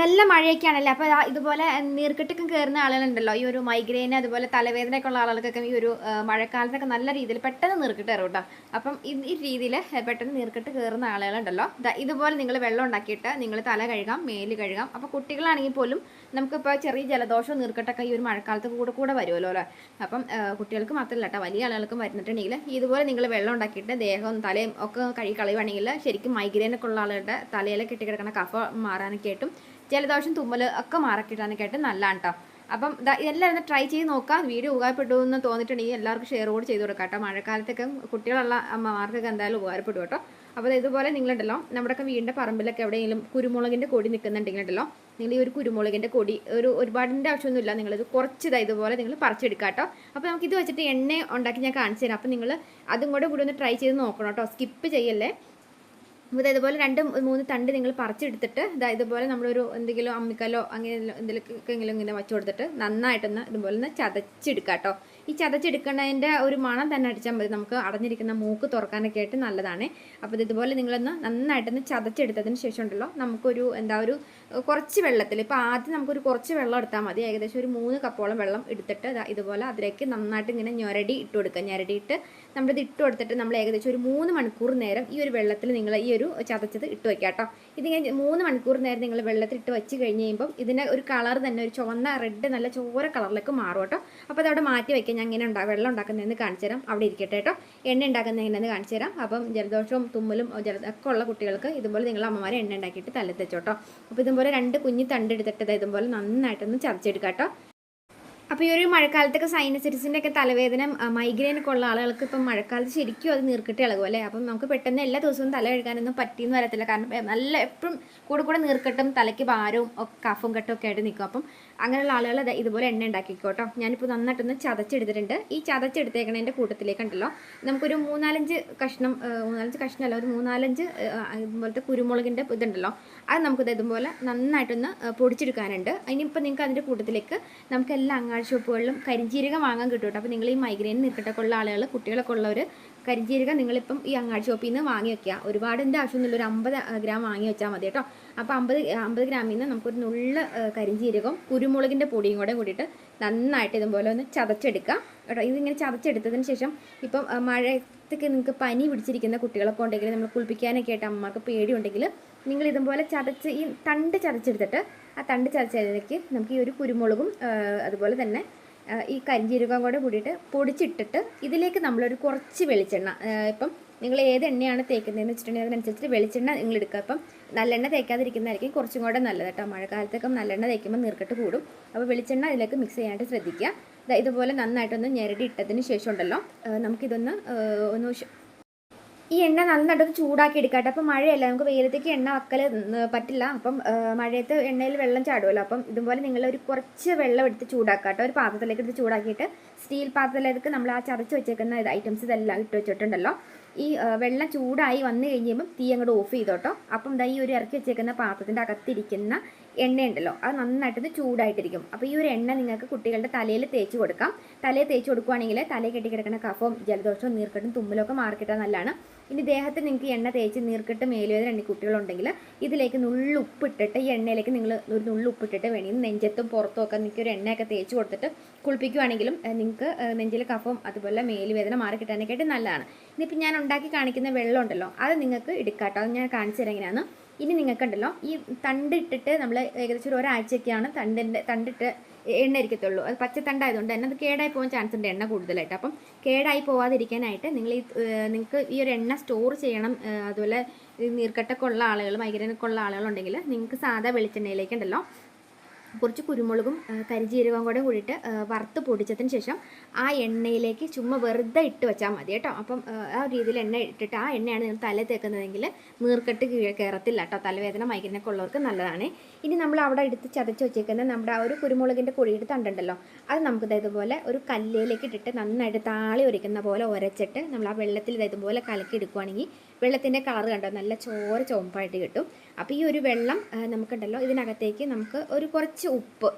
നല്ല മഴയൊക്കെയാണല്ലേ? അപ്പോൾ ഇതുപോലെ നീർക്കെട്ടൊക്കെ കയറുന്ന ആളുകളുണ്ടല്ലോ? ഈ ഒരു മൈഗ്രെയിൻ അതുപോലെ തലവേദനയൊക്കെ ഉള്ള ആളുകൾക്കൊക്കെ ഈ ഒരു മഴക്കാലത്തൊക്കെ നല്ല രീതിയിൽ പെട്ടെന്ന് നീർക്കെട്ട് കയറും കേട്ടോ അപ്പം ഈ രീതിയിൽ പെട്ടെന്ന് നീർക്കെട്ട് കയറുന്ന ആളുകളുണ്ടല്ലോ. ഇതുപോലെ നിങ്ങൾ വെള്ളം ഉണ്ടാക്കിയിട്ട് നിങ്ങൾ തല കഴുകാം മേൽ കഴുകാം. അപ്പോൾ കുട്ടികളാണെങ്കിൽ പോലും നമുക്കിപ്പോൾ ചെറിയ ജലദോഷവും നീർക്കെട്ടൊക്കെ ഈ ഒരു മഴക്കാലത്ത് കൂടെ കൂടെ വരുമല്ലോ അല്ലേ? അപ്പം കുട്ടികൾക്ക് മാത്രമല്ല കേട്ടോ വലിയ ആളുകൾക്കും വരുന്നിട്ടുണ്ടെങ്കിൽ ഇതുപോലെ നിങ്ങൾ വെള്ളം ഉണ്ടാക്കിയിട്ട് ദേഹവും തലയും ഒക്കെ കഴുകി കളയുവാണെങ്കിൽ ശരിക്കും മൈഗ്രെയിനൊക്കെ ഉള്ള ആളുകളുടെ തലയിൽ കെട്ടിക്കിടക്കുന്ന കഫ മാറാനൊക്കെ ആയിട്ടും ജലദോഷം തുമ്മൽ ഒക്കെ മാറക്കിട്ടാനൊക്കെയായിട്ട് നല്ലതാണ് കേട്ടോ അപ്പം ഇതെല്ലാം ഒന്ന് ട്രൈ ചെയ്ത് നോക്കാം. വീഡിയോ ഉപകാരപ്പെട്ടു എന്ന് തോന്നിയിട്ടുണ്ടെങ്കിൽ എല്ലാവർക്കും ഷെയർ കൂടി ചെയ്ത് കൊടുക്കാം കേട്ടോ മഴക്കാലത്തൊക്കെ കുട്ടികളുള്ള അമ്മമാർക്കൊക്കെ എന്തായാലും ഉപകാരപ്പെടും കേട്ടോ അപ്പോൾ ഇതുപോലെ നിങ്ങളുണ്ടല്ലോ നമ്മുടെയൊക്കെ വീടിന്റെ പറമ്പിലൊക്കെ എവിടെയെങ്കിലും കുരുമുളകിന്റെ കൊടി നിൽക്കുന്നുണ്ടെങ്കിലുണ്ടല്ലോ നിങ്ങൾ ഈ ഒരു കുരുമുളകിന്റെ കൊടി ഒരു ഒരുപാടിന്റെ ആവശ്യമൊന്നുമില്ല നിങ്ങളിത് കുറച്ച് ഇതാ ഇതുപോലെ നിങ്ങൾ പറിച്ചെടുക്കുക കേട്ടോ അപ്പോൾ നമുക്കിത് വെച്ചിട്ട് എണ്ണ ഉണ്ടാക്കി ഞാൻ കാണിച്ചു തരാം. അപ്പോൾ നിങ്ങൾ അതും കൂടെ കൂടി ഒന്ന് ട്രൈ ചെയ്ത് നോക്കണം കേട്ടോ സ്കിപ്പ് ചെയ്യല്ലേ? അപ്പോൾ ഇതുപോലെ രണ്ട് മൂന്ന് തണ്ട് നിങ്ങൾ പറിച്ചെടുത്തിട്ട് ഇതാ ഇതുപോലെ നമ്മളൊരു എന്തെങ്കിലും അമ്മിക്കല്ലോ അങ്ങനെ എന്തെങ്കിലും ഇങ്ങനെ വച്ചു കൊടുത്തിട്ട് നന്നായിട്ടൊന്ന് ഇതുപോലെ ഒന്ന് ചതച്ചെടുക്കാം കേട്ടോ ഈ ചതച്ചെടുക്കുന്നതിന്റെ ഒരു മണം തന്നെ അടിച്ചാൽ മതി. നമുക്ക് അടഞ്ഞിരിക്കുന്ന മൂക്ക് തുറക്കാനൊക്കെ ആയിട്ട് നല്ലതാണ്. അപ്പോൾ ഇത് ഇതുപോലെ നിങ്ങളൊന്ന് നന്നായിട്ടൊന്ന് ചതച്ചെടുത്തതിന് ശേഷം ഉണ്ടല്ലോ നമുക്കൊരു എന്താ ഒരു കുറച്ച് വെള്ളത്തിൽ ഇപ്പോൾ ആദ്യം നമുക്കൊരു കുറച്ച് വെള്ളം എടുത്താൽ മതി. ഏകദേശം ഒരു മൂന്ന് കപ്പോളം വെള്ളം എടുത്തിട്ട് ഇതുപോലെ അതിലേക്ക് നന്നായിട്ട് ഇങ്ങനെ ഞൊരടി ഇട്ട് കൊടുക്കുക. ഞൊരടിയിട്ട് നമ്മളിത് ഇട്ട് കൊടുത്തിട്ട് നമ്മൾ ഏകദേശം ഒരു മൂന്ന് മണിക്കൂർ നേരം ഈ ഒരു വെള്ളത്തിൽ നിങ്ങൾ ഈ ഒരു ചതച്ചത് ഇട്ട് വയ്ക്കുക കേട്ടോ. ഇതിങ്ങനെ മൂന്ന് മണിക്കൂർ നേരം നിങ്ങൾ വെള്ളത്തിൽ ഇട്ട് വെച്ച് കഴിഞ്ഞ് കഴിയുമ്പം ഇതിന്റെ ഒരു കളർ തന്നെ ഒരു ചുവന്ന റെഡ് നല്ല ചോര കളറിലേക്ക് മാറും കേട്ടോ. അപ്പോൾ അതവിടെ മാറ്റി വയ്ക്കാം ഞാൻ ഇങ്ങനെ ഉണ്ടാ വെള്ളം ഉണ്ടാക്കുന്നതെന്ന് കാണിച്ചു തരാം അവിടെ ഇരിക്കട്ടെ കേട്ടോ. എണ്ണ ഉണ്ടാക്കുന്ന എങ്ങനെയെന്ന് കാണിച്ചു തരാം അപ്പം ജലദോഷവും തുമ്മലും ജല ഒക്കെ ഉള്ള കുട്ടികൾക്ക് ഇതുപോലെ നിങ്ങൾ അമ്മമാരെ എണ്ണ ഉണ്ടാക്കിയിട്ട് തലത്തെച്ചോട്ടോ അപ്പോൾ ഇതുപോലെ രണ്ട് കുഞ്ഞി തണ്ട് എടുത്തിട്ട് ഇതുപോലെ നന്നായിട്ടൊന്ന് ചതച്ചെടുക്കാം കേട്ടോ അപ്പോൾ ഈ ഒരു മഴക്കാലത്തൊക്കെ സൈനസിറ്റിസിന്റെ ഒക്കെ തലവേദന മൈഗ്രെയിൻ ഒക്കെ ഉള്ള ആളുകൾക്ക് ഇപ്പം മഴക്കാലത്ത് ശരിക്കും അത് നീർക്കെട്ടി ഇളകും അല്ലേ? അപ്പം നമുക്ക് പെട്ടെന്ന് എല്ലാ ദിവസവും തല കഴുകാനൊന്നും പറ്റിയെന്ന് വരത്തില്ല. കാരണം നല്ല എപ്പോഴും കൂടെ കൂടെ നീർക്കെട്ടും തലയ്ക്ക് ഭാരവും ഒക്കെ കഫും കെട്ടും ഒക്കെ ആയിട്ട് നിൽക്കും. അപ്പം അങ്ങനെയുള്ള ആളുകൾ അത് ഇതുപോലെ എണ്ണ ഉണ്ടാക്കിക്കോട്ടോ. ഞാനിപ്പോൾ നന്നായിട്ടൊന്ന് ചതച്ചെടുത്തിട്ടുണ്ട്. ഈ ചതച്ചെടുത്തേക്കണതിന്റെ കൂട്ടത്തിലേക്ക് ഉണ്ടല്ലോ. നമുക്കൊരു മൂന്നാലഞ്ച് കഷ്ണം മൂന്നാലഞ്ച് കഷ്ണമല്ല ഒരു മൂന്നാലഞ്ച് ഇതുപോലത്തെ കുരുമുളകിന്റെ ഇതുണ്ടല്ലോ. അത് നമുക്കിത് ഇതുപോലെ നന്നായിട്ടൊന്ന് പൊടിച്ചെടുക്കാനുണ്ട്. ഇനിയിപ്പോൾ നിങ്ങൾക്ക് അതിന്റെ കൂട്ടത്തിലേക്ക് നമുക്ക് എല്ലാം ഷോപ്പുകളിലും കരിഞ്ചീരകം വാങ്ങാൻ കിട്ടും കേട്ടോ. അപ്പോൾ നിങ്ങൾ ഈ മൈഗ്രെയിൻ നീർക്കെട്ടൊക്കെ ഉള്ള ആളുകൾ കുട്ടികളൊക്കെ ഉള്ളവർ കരിഞ്ജീരകം നിങ്ങളിപ്പം ഈ അങ്ങാടി ഷോപ്പിൽ നിന്ന് വാങ്ങി വെക്കുക. ഒരുപാടിന്റെ ആവശ്യമൊന്നുമില്ല ഒരു അമ്പത് ഗ്രാം വാങ്ങി വെച്ചാൽ മതി കേട്ടോ അപ്പോൾ അമ്പത് അമ്പത് ഗ്രാമിൽ നിന്ന് നമുക്കൊരു നുള്ള കരിഞ്ജീരകം കുരുമുളകിന്റെ പൊടിയും കൂടെ കൂടിയിട്ട് നന്നായിട്ട് ഇതുപോലെ ഒന്ന് ചതച്ചെടുക്കാം കേട്ടോ? ഇതിങ്ങനെ ചതച്ചെടുത്തതിന് ശേഷം ഇപ്പം മഴത്തൊക്കെ നിങ്ങൾക്ക് പനി പിടിച്ചിരിക്കുന്ന കുട്ടികളൊക്കെ ഉണ്ടെങ്കിൽ നമ്മൾ കുളിപ്പിക്കാനൊക്കെ ആയിട്ട് അമ്മമാർക്ക് പേടിയുണ്ടെങ്കിൽ നിങ്ങൾ ഇതുപോലെ ചതച്ച് ഈ തണ്ട് ചതച്ചെടുത്തിട്ട് ആ തണ്ട് ചതച്ചതിലേക്ക് നമുക്ക് ഈ ഒരു കുരുമുളകും അതുപോലെ തന്നെ ഈ കരിഞ്ജീരകം കൂടെ കൂടിയിട്ട് പൊടിച്ചിട്ടിട്ട് ഇതിലേക്ക് നമ്മളൊരു കുറച്ച് വെളിച്ചെണ്ണ ഇപ്പം നിങ്ങൾ ഏത് എണ്ണയാണ് തേക്കുന്നതെന്ന് വെച്ചിട്ടുണ്ടെങ്കിൽ അതിനനുസരിച്ച് വെളിച്ചെണ്ണ നിങ്ങൾ എടുക്കുക. അപ്പം നല്ലെണ്ണ തേക്കാതിരിക്കുന്നതായിരിക്കും കുറച്ചും കൂടെ നല്ലത് കേട്ടോ. മഴക്കാലത്തൊക്കെ നല്ലെണ്ണ തേക്കുമ്പോൾ നീർക്കെട്ട് കൂടും. അപ്പോൾ വെളിച്ചെണ്ണ ഇതിലേക്ക് മിക്സ് ചെയ്യാനായിട്ട് ശ്രദ്ധിക്കുക. ഇതുപോലെ നന്നായിട്ടൊന്ന് ഞെരടി ഇട്ടതിന് ശേഷം ഉണ്ടല്ലോ നമുക്കിതൊന്ന് ഒന്ന് ഈ എണ്ണ നന്നായിട്ടൊന്ന് ചൂടാക്കി എടുക്കട്ടെ. അപ്പം മഴയല്ല നമുക്ക് വെയിലത്തേക്ക് എണ്ണ വക്കൽ പറ്റില്ല. അപ്പം മഴയത്ത് എണ്ണയിൽ വെള്ളം ചാടുമല്ലോ അപ്പം ഇതുപോലെ നിങ്ങൾ ഒരു കുറച്ച് വെള്ളം എടുത്ത് ചൂടാക്കാട്ടോ. കേട്ടോ ഒരു പാത്രത്തിലേക്ക് എടുത്ത് ചൂടാക്കിയിട്ട് സ്റ്റീൽ പാത്രത്തിലേക്ക് നമ്മൾ ആ ചതച്ച് വെച്ചേക്കുന്ന ഇത് ഐറ്റംസ് ഇതെല്ലാം ഇട്ട് വെച്ചിട്ടുണ്ടല്ലോ. ഈ വെള്ളം ചൂടായി വന്നു കഴിയുമ്പം തീ അങ്ങോട്ട് ഓഫ് ചെയ്തോട്ടോ. അപ്പം ഈ ഒരു ഇറക്കി വെച്ചേക്കുന്ന പാത്രത്തിന്റെ അകത്തിരിക്കുന്ന എണ്ണയുണ്ടല്ലോ അത് നന്നായിട്ടൊന്ന് ചൂടായിട്ടിരിക്കും. അപ്പോൾ ഈ ഒരു എണ്ണ നിങ്ങൾക്ക് കുട്ടികളുടെ തലയിൽ തേച്ച് കൊടുക്കാം. തലയിൽ തേച്ച് കൊടുക്കുവാണെങ്കിൽ തലയിൽ കെട്ടിക്കിടക്കുന്ന കഫവും ജലദോഷവും നീർക്കെട്ടും തുമ്മലൊക്കെ മാറിക്കിട്ടാൻ നല്ലതാണ്. ഇനി ദേഹത്ത് നിങ്ങൾക്ക് എണ്ണ തേച്ച് നീർക്കെട്ട് മേലുവേദന രണ്ട് കുട്ടികളുണ്ടെങ്കിൽ ഇതിലേക്ക് നുള്ളു ഉപ്പിട്ടിട്ട് ഈ എണ്ണയിലേക്ക് നിങ്ങൾ ഒരു നുള്ളു ഉപ്പിട്ടിട്ട് വേണമെങ്കിൽ നെഞ്ചത്തും പുറത്തും ഒക്കെ നിങ്ങൾക്ക് ഒരു എണ്ണയൊക്കെ തേച്ച് കൊടുത്തിട്ട് കുളിപ്പിക്കുവാണെങ്കിലും നിങ്ങൾക്ക് നെഞ്ചിലെ കഫവും അതുപോലെ മേലുവേദന മാറി കിട്ടാനൊക്കെ ആയിട്ട് നല്ലതാണ്. ഇനിയിപ്പോൾ ഞാൻ ഉണ്ടാക്കി കാണിക്കുന്ന വെള്ളം ഉണ്ടല്ലോ അത് നിങ്ങൾക്ക് എടുക്കാട്ടോ. അത് ഞാൻ കാണിച്ചു തരാം എങ്ങനെയാണ് ഇനി നിങ്ങൾക്കുണ്ടല്ലോ ഈ തണ്ടിട്ടിട്ട് നമ്മൾ ഏകദേശം ഒരു ഒരാഴ്ചയൊക്കെയാണ് തണ്ടിന്റെ തണ്ടിട്ട് എണ്ണ ഇരിക്കത്തുള്ളൂ അത് പച്ചത്തണ്ടായതുകൊണ്ട് തന്നെ അത് കേടായി പോകാൻ ചാൻസ് ഉണ്ട് എണ്ണ കൂടുതലായിട്ട്. അപ്പം കേടായി പോവാതിരിക്കാനായിട്ട് നിങ്ങൾ ഈ നിങ്ങൾക്ക് ഈ ഒരു എണ്ണ സ്റ്റോർ ചെയ്യണം. അതുപോലെ നീർക്കട്ടൊക്കെ ഉള്ള ആളുകൾ മൈഗ്രൈനൊക്കെ ഉള്ള ആളുകളുണ്ടെങ്കിൽ നിങ്ങൾക്ക് സാധാ വെളിച്ചെണ്ണയിലേക്ക് ഉണ്ടല്ലോ കുറച്ച് കുരുമുളകും കരിജീരകവും കൂടെ കൂടിയിട്ട് വറുത്ത് പൊടിച്ചതിന് ശേഷം ആ എണ്ണയിലേക്ക് ചുമ്മാ വെറുതെ ഇട്ട് വെച്ചാൽ മതി കേട്ടോ. അപ്പം ആ, രീതിയിൽ എണ്ണ ഇട്ടിട്ട് ആ എണ്ണയാണ് നിങ്ങൾ തല തേക്കുന്നതെങ്കിൽ നീർക്കെട്ട് കയറത്തില്ല കേട്ടോ. തലവേദന മൈഗ്രനൊക്കെ ഉള്ളവർക്ക് നല്ലതാണ്. ഇനി നമ്മൾ അവിടെ എടുത്ത് ചതച്ച് വെച്ചേക്കുന്ന നമ്മുടെ ആ ഒരു കുരുമുളകിന്റെ പൊടിയുടെ തണ്ടുണ്ടല്ലോ അത് നമുക്ക് ഇതേതുപോലെ ഒരു കല്ലിലേക്ക് ഇട്ടിട്ട് നന്നായിട്ട് താളി ഒരയ്ക്കുന്ന പോലെ ഉരച്ചിട്ട് നമ്മൾ ആ വെള്ളത്തിൽ ഇതേതുപോലെ കലക്കി എടുക്കുവാണെങ്കിൽ വെള്ളത്തിന്റെ കളർ കണ്ടോ നല്ല ചോര ചുവപ്പായിട്ട് കിട്ടും. അപ്പോൾ ഈ ഒരു വെള്ളം നമുക്കുണ്ടല്ലോ ഇതിനകത്തേക്ക് നമുക്ക് ഒരു കുറച്ച് ഉപ്പ്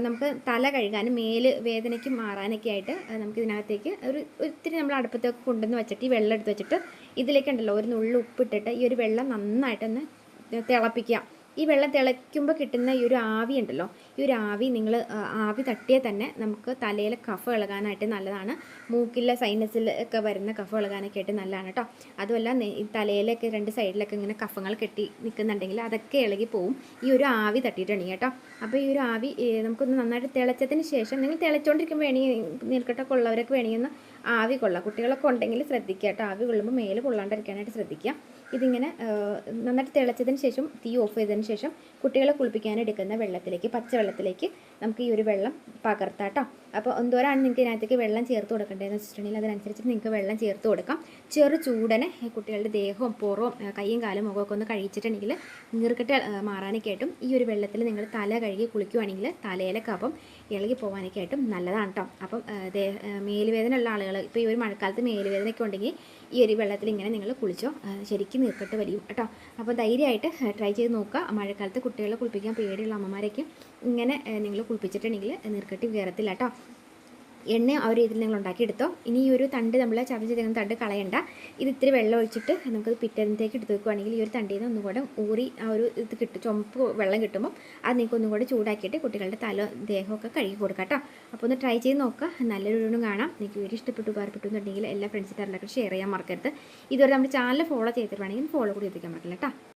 നമുക്ക് തല കഴുകാനും മേൽ വേദനയ്ക്ക് മാറാനൊക്കെ ആയിട്ട് നമുക്ക് ഇതിനകത്തേക്ക് ഒരു ഒത്തിരി നമ്മൾ അടുപ്പത്തൊക്കെ കൊണ്ടുവന്ന് വെച്ചിട്ട് ഈ വെള്ളം എടുത്ത് വെച്ചിട്ട് ഇതിലേക്കുണ്ടല്ലോ ഒരു നുള്ളു ഉപ്പിട്ടിട്ട് ഈ ഒരു വെള്ളം നന്നായിട്ടൊന്ന് തിളപ്പിക്കുക. ഈ വെള്ളം തിളയ്ക്കുമ്പോൾ കിട്ടുന്ന ഈ ഒരു ആവി ഉണ്ടല്ലോ ഈ ഒരു ആവി നിങ്ങൾ ആവി തട്ടിയാൽ തന്നെ നമുക്ക് തലയിലെ കഫ ഇളകാനായിട്ട് നല്ലതാണ്. മൂക്കിലെ സൈനസിൽ ഒക്കെ വരുന്ന കഫ ഇളകാനൊക്കെ ആയിട്ട് നല്ലതാണ് കേട്ടോ അതുമല്ല തലയിലൊക്കെ രണ്ട് സൈഡിലൊക്കെ ഇങ്ങനെ കഫങ്ങൾ കെട്ടി നിൽക്കുന്നുണ്ടെങ്കിൽ അതൊക്കെ ഇളകി പോവും. ഈ ഒരു ആവി തട്ടിയിട്ടുണ്ടെങ്കിൽ കേട്ടോ. അപ്പോൾ ഈ ഒരു ആവി നമുക്കൊന്ന് നന്നായിട്ട് തിളച്ചതിന് ശേഷം നിങ്ങൾ തിളച്ചുകൊണ്ടിരിക്കുമ്പോൾ വേണമെങ്കിൽ നീർക്കെട്ടൊക്കെ കൊള്ളവരൊക്കെ വേണമെങ്കിൽ ഒന്ന് ആവി കൊള്ളാം. കുട്ടികളൊക്കെ ഉണ്ടെങ്കിൽ ശ്രദ്ധിക്കുക കേട്ടോ ആവി കൊള്ളുമ്പോൾ മേൽ കൊള്ളാണ്ടിരിക്കാനായിട്ട് ശ്രദ്ധിക്കുക ഇതിങ്ങനെ നന്നായിട്ട് തിളച്ചതിന് ശേഷം തീ ഓഫ് ചെയ്തതിന് ശേഷം കുട്ടികളെ കുളിപ്പിക്കാൻ എടുക്കുന്ന വെള്ളത്തിലേക്ക് പച്ചവെള്ളത്തിലേക്ക് നമുക്ക് ഈ ഒരു വെള്ളം പകർത്താം കേട്ടോ അപ്പോൾ എന്തോരാണ് നിങ്ങൾക്ക് ഇതിനകത്തേക്ക് വെള്ളം ചേർത്ത് കൊടുക്കേണ്ടതെന്ന് വെച്ചിട്ടുണ്ടെങ്കിൽ അതിനനുസരിച്ച് നിങ്ങൾക്ക് വെള്ളം ചേർത്ത് കൊടുക്കാം. ചെറു ചൂടനെ കുട്ടികളുടെ ദേഹവും പുറവും കൈയും കാലും മുഖമൊക്കെ ഒന്ന് കഴിച്ചിട്ടുണ്ടെങ്കിൽ നീർക്കെട്ട് മാറാനൊക്കെ ആയിട്ടും ഈ ഒരു വെള്ളത്തിൽ നിങ്ങൾ തല കഴുകി കുളിക്കുവാണെങ്കിൽ തലയിലെ കഫം ഇളകി പോകാനൊക്കെ ആയിട്ടും നല്ലതാണ് കേട്ടോ അപ്പം മേലുവേദന ഉള്ള ആളുകൾ ഇപ്പോൾ ഈ ഒരു മഴക്കാലത്ത് മേലുവേദനയൊക്കെ ഉണ്ടെങ്കിൽ ഈ ഒരു വെള്ളത്തിൽ ഇങ്ങനെ നിങ്ങൾ കുളിച്ചോ. ആ, ശരിക്കും നീർക്കെട്ട് വലിയും. കേട്ടോ? അപ്പോൾ ധൈര്യമായിട്ട് ട്രൈ ചെയ്ത് നോക്കുക. മഴക്കാലത്ത് കുട്ടികളെ കുളിപ്പിക്കാൻ പേടിയുള്ള അമ്മമാരൊക്കെ ഇങ്ങനെ നിങ്ങൾ കുളിപ്പിച്ചിട്ടുണ്ടെങ്കിൽ നീർക്കെട്ട് കയറത്തില്ല കേട്ടോ? എണ്ണ ആ ഒരു രീതിയിൽ നിങ്ങൾ ഉണ്ടാക്കിയെടുത്തോ ഇനി ഈ ഒരു തണ്ട് നമ്മൾ ചതച്ചെടുക്കുന്ന തണ്ട് കളയണ്ട. ഇത് ഇത്തിരി വെള്ളം ഒഴിച്ചിട്ട് നമുക്ക് പിറ്റേന്നത്തേക്ക് എടുത്ത് വെക്കുകയാണെങ്കിൽ ഈ ഒരു തണ്ടിൽ നിന്ന് ഒന്നുകൂടെ ഊറി ആ ഒരു ഇത് കിട്ടും. ചുമപ്പ് വെള്ളം കിട്ടുമ്പോൾ അത് നിങ്ങൾക്ക് ഒന്നും കൂടെ ചൂടാക്കിയിട്ട് കുട്ടികളുടെ തല ദേഹമൊക്കെ കഴുകി കൊടുക്കാം കേട്ടോ. അപ്പോൾ ഒന്ന് ട്രൈ ചെയ്ത് നോക്കുക. നല്ലൊരു വീണ്ടും കാണാം. നിങ്ങൾക്ക് വീഡിയോ ഇഷ്ടപ്പെട്ടു ഉപകാരപ്പെട്ടു എന്നുണ്ടെങ്കിൽ എല്ലാ ഫ്രണ്ട്സിന്റെ ഷെയർ ചെയ്യാൻ മറക്കരുത്. ഇതുവരെ നമ്മുടെ ചാനൽ ഫോളോ ചെയ്തിട്ട് വേണമെങ്കിൽ ഫോളോ കൂടി എത്തിക്കാൻ പറ്റില്ല കേട്ടോ